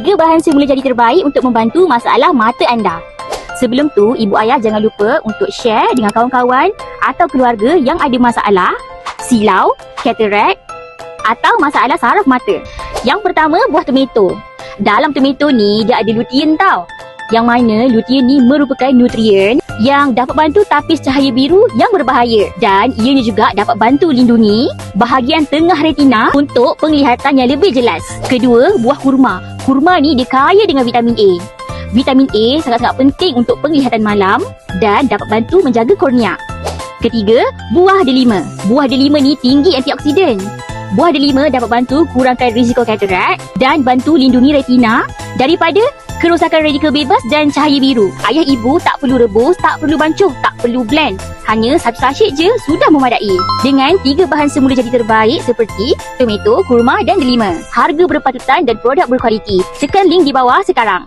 Tiga bahan semula jadi terbaik untuk membantu masalah mata anda. Sebelum tu, ibu ayah jangan lupa untuk share dengan kawan-kawan atau keluarga yang ada masalah silau, katarak atau masalah saraf mata. Yang pertama, buah tomato. Dalam tomato ni, dia ada lutein tau. Yang mana lutein ni merupakan nutrien yang dapat bantu tapis cahaya biru yang berbahaya. Dan ianya juga dapat bantu lindungi bahagian tengah retina untuk penglihatan yang lebih jelas. Kedua, buah kurma. Kurma ni dia kaya dengan vitamin A. Vitamin A sangat-sangat penting untuk penglihatan malam dan dapat bantu menjaga kornea. Ketiga, buah delima. Buah delima ni tinggi antioksidan. Buah delima dapat bantu kurangkan risiko katarak dan bantu lindungi retina daripada kerosakan radikal bebas dan cahaya biru. Ayah ibu tak perlu rebus, tak perlu bancuh, tak perlu blend. Hanya satu sachet je sudah memadai. Dengan tiga bahan semula jadi terbaik seperti tomato, kurma dan delima. Harga berpatutan dan produk berkualiti. Tekan link di bawah sekarang.